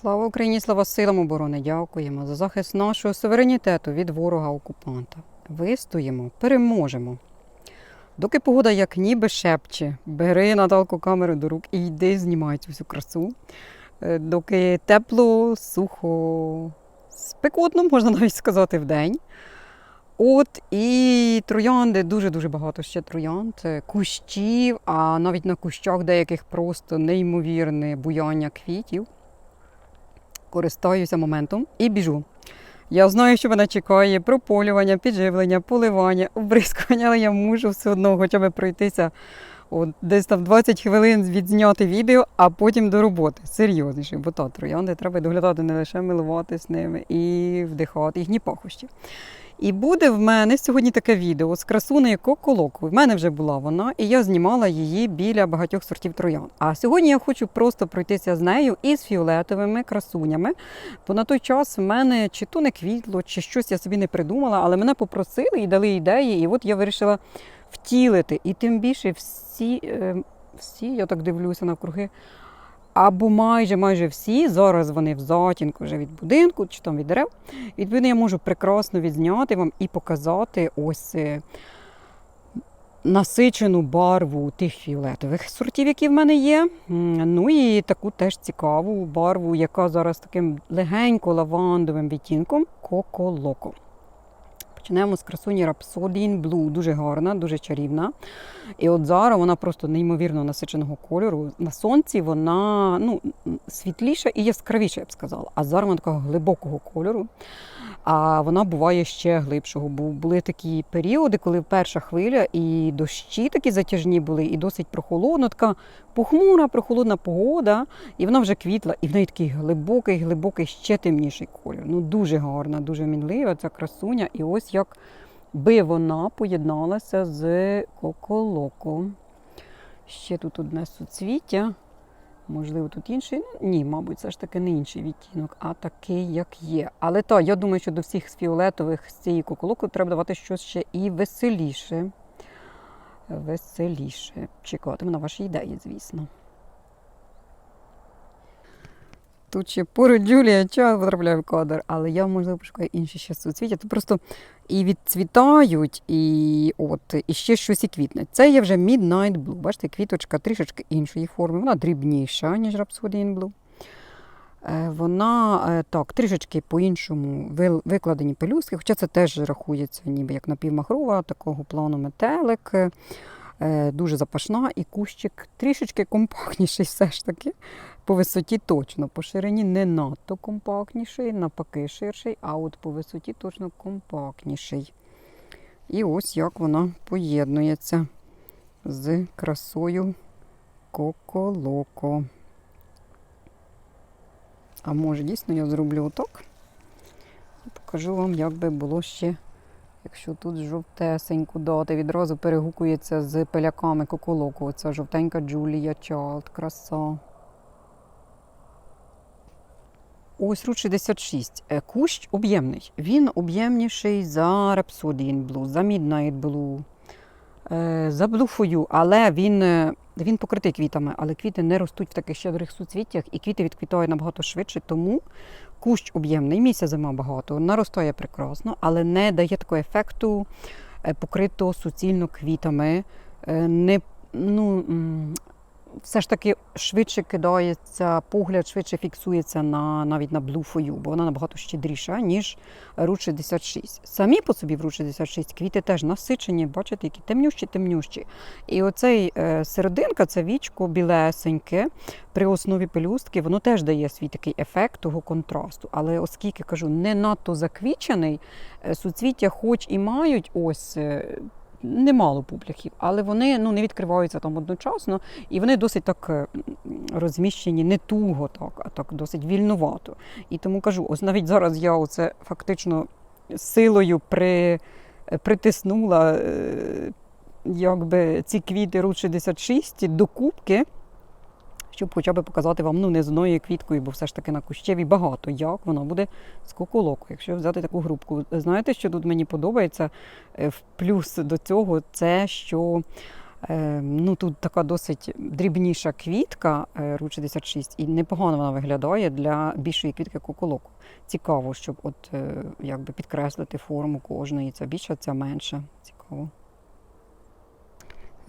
Слава Україні, слава силам оборони! Дякуємо за захист нашого суверенітету від ворога-окупанта. Вистоїмо, переможемо. Доки погода як ніби шепче, бери Наталку камеру до рук і йди знімай цю всю красу. Е, Доки тепло, сухо, спекотно, можна навіть сказати, в день. От і троянди, дуже-дуже багато ще троянд, е, кущів, а навіть на кущах деяких просто неймовірне буяння квітів. Користаюся моментом і біжу. Я знаю, що мене чекає прополювання, підживлення, поливання, обрискування, але я мушу все одно хоча б пройтися от, десь там 20 хвилин відзняти відео, а потім до роботи. Серйозніше, бо та троянди треба доглядати не лише милуватись ними і вдихати їхні пахощі. І буде в мене сьогодні таке відео з красунею коколоку. В мене вже була вона, і я знімала її біля багатьох сортів троян. А сьогодні я хочу просто пройтися з нею із фіолетовими красунями. Бо на той час в мене чи то не квітло, чи щось я собі не придумала, але мене попросили і дали ідеї, і от я вирішила втілити. І тим більше всі, е, всі я так дивлюся навкруги. Або майже майже всі зараз вони в затінку вже від будинку чи там від дерев. Відповідно, я можу прекрасно відзняти вам і показати ось е, насичену барву тих фіолетових сортів, які в мене є. Ну і таку теж цікаву барву, яка зараз таким легенько лавандовим відтінком Коко-Локо. Почнемо з красуні Rhapsody in Blue. Дуже гарна, дуже чарівна. І от зараз вона просто неймовірно насиченого кольору. На сонці вона ну, світліша і яскравіша, я б сказала. А зараз вона такого глибокого кольору. А вона буває ще глибшого. Бо були такі періоди, коли перша хвиля і дощі такі затяжні були, і досить прохолодно, така похмура, прохолодна погода, і вона вже квітла, і в неї такий глибокий, глибокий, ще темніший колір. Ну дуже гарна, дуже мінлива ця красуня. І ось як би вона поєдналася з коколоко. Ще тут одне суцвіття. Можливо, тут інший. Ну, ні, мабуть, це ж таки не інший відтінок, а такий, як є. Але то, я думаю, що до всіх з фіолетових з цієї куколоки треба давати щось ще і веселіше. Веселіше. Чекатиму на ваші ідеї, звісно. Тут ще поруч Джулія ча потрапляє в кадр, але я, можливо, пошукаю інші ще суцвіття. Тут просто і відцвітають, і от, і ще щось і квітне. Це є вже Midnight Blue. Бачите, квіточка трішечки іншої форми. Вона дрібніша, ніж Rhapsody in Blue. Е, Вона е, так, трішечки по-іншому викладені пелюстки, хоча це теж рахується ніби як напівмахрова, такого плану метелик. Е, Дуже запашна і кущик трішечки компактніший все ж таки. По висоті точно, по ширині не надто компактніший, навпаки ширший, а от по висоті точно компактніший. І ось як вона поєднується з красою Коколоко. А може дійсно я зроблю отак? І покажу вам, як би було ще, якщо тут жовтесеньку дати. Відразу перегукується з пеляками Коколоко. Оця жовтенька Джулія Чалд, краса. Ось Рут 66. Е, Кущ об'ємний. Він об'ємніший за Rhapsody in Blue, за Midnight Blue, е, за You, але він, е, він покритий квітами, але квіти не ростуть в таких щедрих суцвіттях, і квіти відквітають набагато швидше, тому кущ об'ємний, місця зима багато, наростає прекрасно, але не дає такого ефекту покрито суцільно квітами. Не, ну, все ж таки швидше кидається, погляд швидше фіксується на навіть на Blue For бо вона набагато щедріша, ніж Route 66. Самі по собі в Route 66 квіти теж насичені, бачите, які темнющі, темнющі. І оцей е, серединка, це вічко білесеньке, при основі пелюстки, воно теж дає свій такий ефект того контрасту. Але оскільки кажу, не надто заквічений, е, суцвіття, хоч і мають ось. Немало публіків, але вони ну, не відкриваються там одночасно, і вони досить так е, розміщені не туго, так, а так досить вільнувато. І тому кажу, ось навіть зараз я оце фактично силою при, е, притиснула е, якби, ці квіти Ру 66 до кубки, щоб хоча б показати вам ну, не з одною квіткою, бо все ж таки на кущеві багато, як воно буде з коколоку, якщо взяти таку групку. Знаєте, що тут мені подобається е, в плюс до цього, це що Е, ну, тут така досить дрібніша квітка е, Ру 66, і непогано вона виглядає для більшої квітки куколоку. Цікаво, щоб от, якби підкреслити форму кожної. Ця більша, ця менша. Цікаво.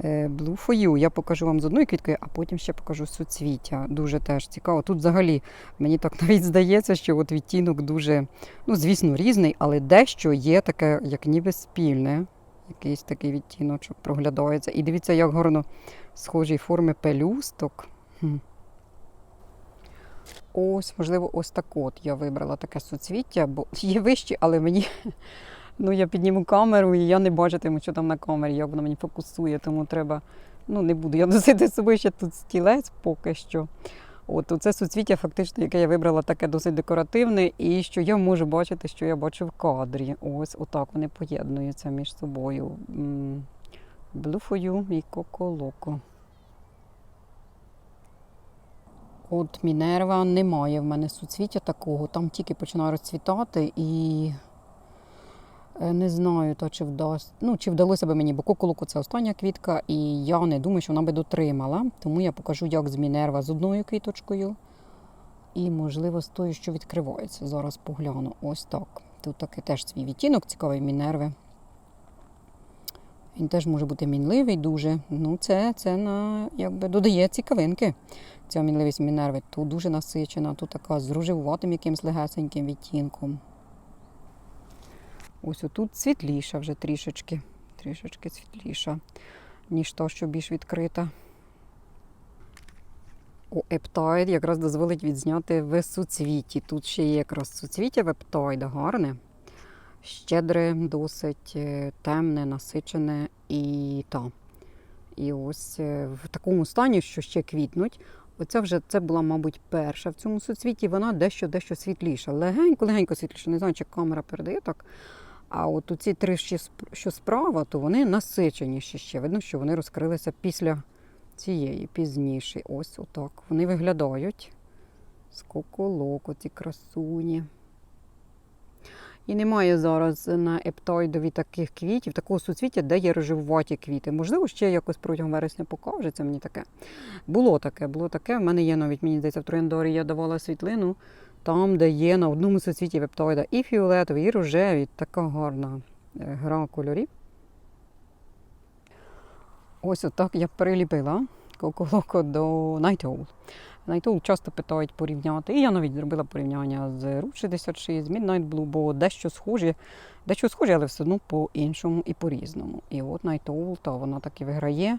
Е, Blue for you. Я покажу вам з одної квіткою, а потім ще покажу суцвіття. Дуже теж цікаво. Тут взагалі мені так навіть здається, що от відтінок дуже, ну, звісно, різний, але дещо є таке, як ніби спільне. Якийсь такий відтіночок проглядається. І дивіться, як гарно схожі форми пелюсток. Ось, можливо, ось так от я вибрала таке суцвіття, бо є вищі, але мені. Ну, я підніму камеру і я не бачитиму, що там на камері, як воно мені фокусує, тому треба. Ну, не буду я носити з собою ще тут стілець поки що. От це суцвіття, фактично, яке я вибрала, таке досить декоративне, і що я можу бачити, що я бачу в кадрі. Ось отак вони поєднуються між собою. You і Loco. От Мінерва немає в мене суцвіття такого. Там тільки починає розцвітати і не знаю, то, чи вдасть. Ну, чи вдалося би мені, бо коколоку це остання квітка, і я не думаю, що вона би дотримала. Тому я покажу, як з Мінерва з одною квіточкою. І, можливо, з тою, що відкривається. Зараз погляну. Ось так. Тут такий теж свій відтінок, цікавий Мінерви. Він теж може бути мінливий дуже. Ну, це, це на, якби, додає цікавинки. Ця мінливість Мінерви. Тут дуже насичена, тут така з рожевуватим якимсь легесеньким відтінком. Ось отут світліша вже трішечки. Трішечки світліша, ніж та, що більш відкрита. О, ептоїд якраз дозволить відзняти в суцвіті. Тут ще є якраз суцвіття в ептоїда гарне. Щедре, досить е, темне, насичене і та. І ось е, в такому стані, що ще квітнуть. Оця вже це була, мабуть, перша в цьому суцвіті. Вона дещо дещо світліша. Легенько-легенько світліша. Не знаю, чи камера передає так. А от ці три, що справа, то вони насиченіші ще. Видно, що вони розкрилися після цієї, пізніше. Ось отак. Вони виглядають. з Скоколоко, ці красуні. І немає зараз на ептоїдові таких квітів, такого суцвіття, де є рожевуваті квіти. Можливо, ще якось протягом вересня покажеться мені таке. Було таке, було таке. В мене є навіть, мені здається, в Трояндорі я давала світлину, там, де є на одному суцвіті вептоїда і фіолетові, і рожеві. Така гарна е, гра кольорів. Ось отак я приліпила коколоко до Night Owl. Night Owl часто питають порівняти. І я навіть зробила порівняння з Route 66, з Midnight Blue, бо дещо схожі, дещо схожі, але все одно по-іншому і по-різному. І от Owl, та вона таки виграє.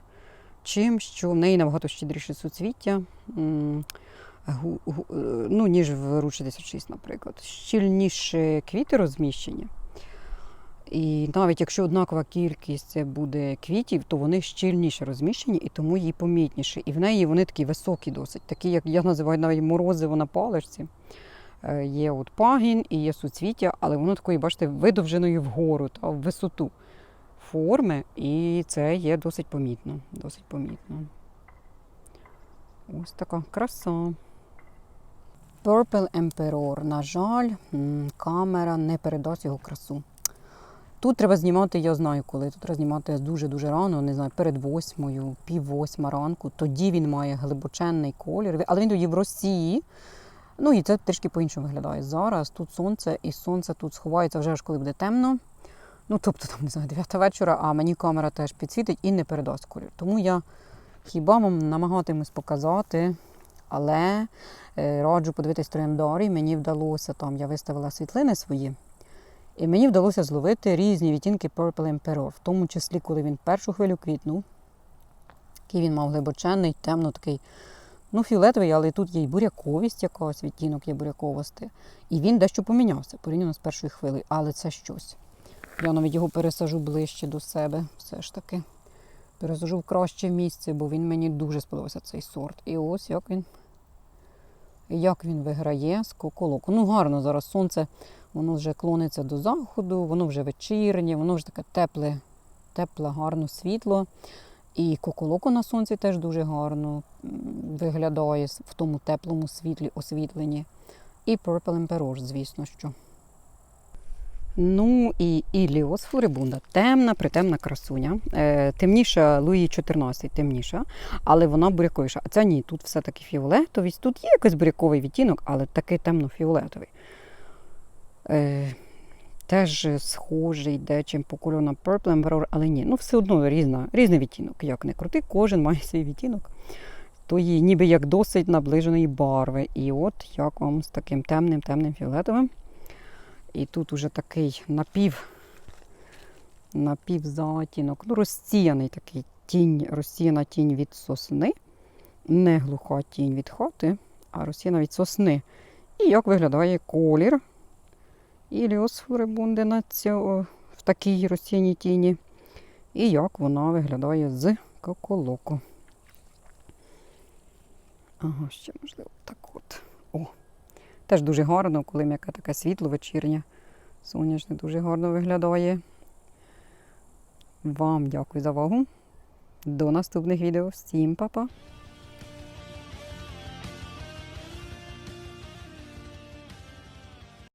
Чим, що в неї набагато щедріше суцвіття, ну, ніж в Route 66, наприклад. Щільніше квіти розміщені. І навіть якщо однакова кількість буде квітів, то вони щільніше розміщені і тому їй помітніше. І в неї вони такі високі досить, такі, як я називаю навіть морозиво на паличці. Е, Є от пагін і є суцвіття, але воно такої, бачите, видовженою вгору та в висоту форми, і це є досить помітно. Досить помітно. Ось така краса. Purple Emperor. На жаль, камера не передасть його красу. Тут треба знімати, я знаю коли. Тут треба знімати дуже-дуже рано, не знаю, перед восьмою, пів восьма ранку. Тоді він має глибоченний колір, але він тоді в Росії. Ну і це трішки по-іншому виглядає. Зараз тут сонце, і сонце тут сховається вже аж коли буде темно. Ну, тобто, там, не знаю, 9 вечора, а мені камера теж підсвітить і не передасть колір. Тому я хіба вам намагатимусь показати, але е, раджу подивитись трояндарі. Мені вдалося там, я виставила світлини свої. І мені вдалося зловити різні відтінки Purple Emperor, в тому числі, коли він першу хвилю квітнув. Який він мав глибоченний, темно такий, ну, фіолетовий, але тут є й буряковість якась, відтінок є буряковості. І він дещо помінявся порівняно з першою хвилею, але це щось. Я навіть його пересажу ближче до себе, все ж таки. Пересажу в краще місце, бо він мені дуже сподобався цей сорт. І ось як він, як він виграє з коколоку. Ну, гарно зараз сонце Воно вже клониться до заходу, воно вже вечірнє, воно вже таке тепле, тепле, гарно світло. І коколоко на сонці теж дуже гарно виглядає в тому теплому світлі освітленні. І Purple Emperor, звісно що. Ну і Іліос фурибунда, темна, притемна красуня. Е, темніша Луї 14, темніша, але вона буряковіша. А ця ні, тут все-таки фіолетовість. Тут є якийсь буряковий відтінок, але такий темно-фіолетовий. Е, теж схожий дечим по кольору на Purple Emperor, але ні. Ну, все одно різна, різний відтінок. Як не крути, кожен має свій відтінок. То її ніби як досить наближеної барви. І от як вам з таким темним, темним фіолетовим. І тут уже такий напів, напівзатінок, ну, розсіяний такий тінь, розсіяна тінь від сосни. Не глуха тінь від хати, а розсіяна від сосни. І як виглядає колір Іліос фурибунди на цьо, в такій розсіяній тіні. І як вона виглядає з коколоку. Ага, ще можливо так от. О. Теж дуже гарно, коли м'яка така світло вечірня. Сонячне дуже гарно виглядає. Вам дякую за увагу. До наступних відео. Всім па-па!